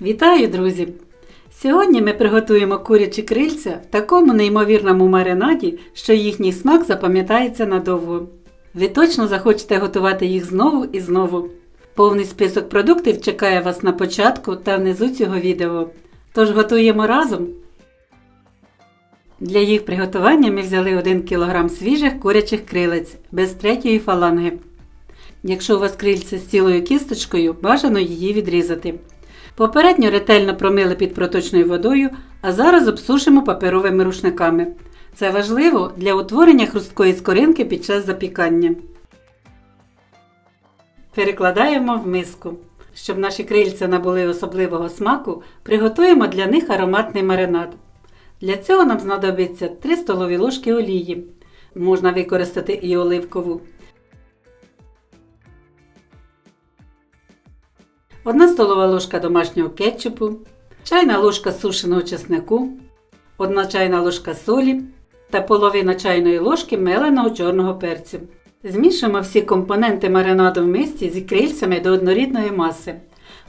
Вітаю, друзі! Сьогодні ми приготуємо курячі крильця в такому неймовірному маринаді, що їхній смак запам'ятається надовго. Ви точно захочете готувати їх знову і знову. Повний список продуктів чекає вас на початку та внизу цього відео. Тож готуємо разом. Для їх приготування ми взяли 1 кг свіжих курячих крилець без третьої фаланги. Якщо у вас крильце з цілою кісточкою, бажано її відрізати. Попередньо ретельно промили під проточною водою, а зараз обсушимо паперовими рушниками. Це важливо для утворення хрусткої скоринки під час запікання. Перекладаємо в миску. Щоб наші крильця набули особливого смаку, приготуємо для них ароматний маринад. Для цього нам знадобиться 3 столові ложки олії. Можна використати і оливкову. 1 столова ложка домашнього кетчупу, чайна ложка сушеного чеснику, 1 чайна ложка солі та половина чайної ложки меленого чорного перцю. Змішуємо всі компоненти маринаду в мисці зі крильцями до однорідної маси.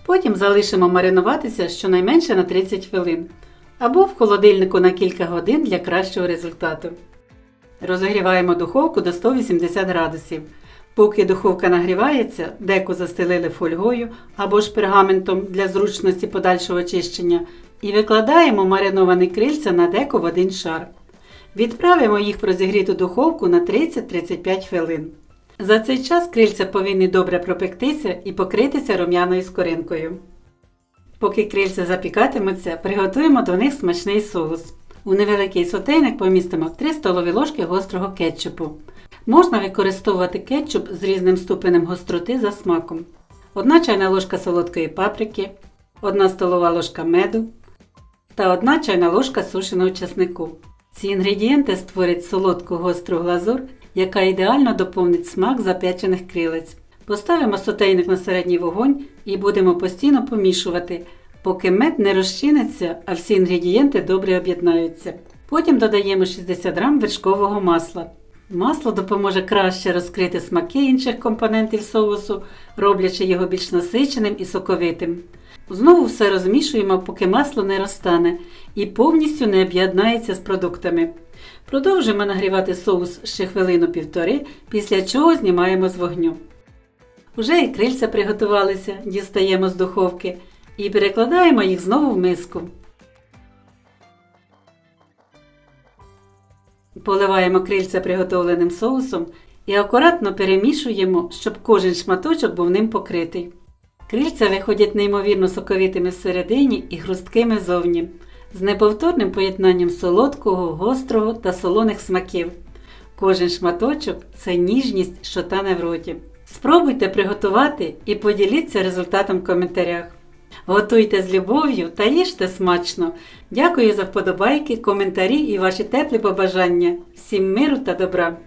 Потім залишимо маринуватися щонайменше на 30 хвилин або в холодильнику на кілька годин для кращого результату. Розігріваємо духовку до 180 градусів. Поки духовка нагрівається, деко застелили фольгою або ж пергаментом для зручності подальшого очищення і викладаємо мариновані крильця на деко в один шар. Відправимо їх в розігріту духовку на 30-35 хвилин. За цей час крильця повинні добре пропектися і покритися рум'яною скоринкою. Поки крильця запікатимуться, приготуємо до них смачний соус. У невеликий сотейник помістимо 3 столові ложки гострого кетчупу. Можна використовувати кетчуп з різним ступенем гостроти за смаком. 1 чайна ложка солодкої паприки, 1 столова ложка меду та 1 чайна ложка сушеного чеснику. Ці інгредієнти створять солодку гостру глазур, яка ідеально доповнить смак запечених крилець. Поставимо сотейник на середній вогонь і будемо постійно помішувати, поки мед не розчиниться, а всі інгредієнти добре об'єднаються. Потім додаємо 60 г вершкового масла. Масло допоможе краще розкрити смаки інших компонентів соусу, роблячи його більш насиченим і соковитим. Знову все розмішуємо, поки масло не розтане і повністю не об'єднається з продуктами. Продовжуємо нагрівати соус ще хвилину півтори, після чого знімаємо з вогню. Уже і крильця приготувалися, дістаємо з духовки і перекладаємо їх знову в миску. Поливаємо крильця приготовленим соусом і акуратно перемішуємо, щоб кожен шматочок був ним покритий. Крильця виходять неймовірно соковитими всередині і хрусткими зовні, з неповторним поєднанням солодкого, гострого та солоних смаків. Кожен шматочок це ніжність, що тане в роті. Спробуйте приготувати і поділіться результатом в коментарях. Готуйте з любов'ю та їжте смачно. Дякую за вподобайки, коментарі і ваші теплі побажання. Всім миру та добра!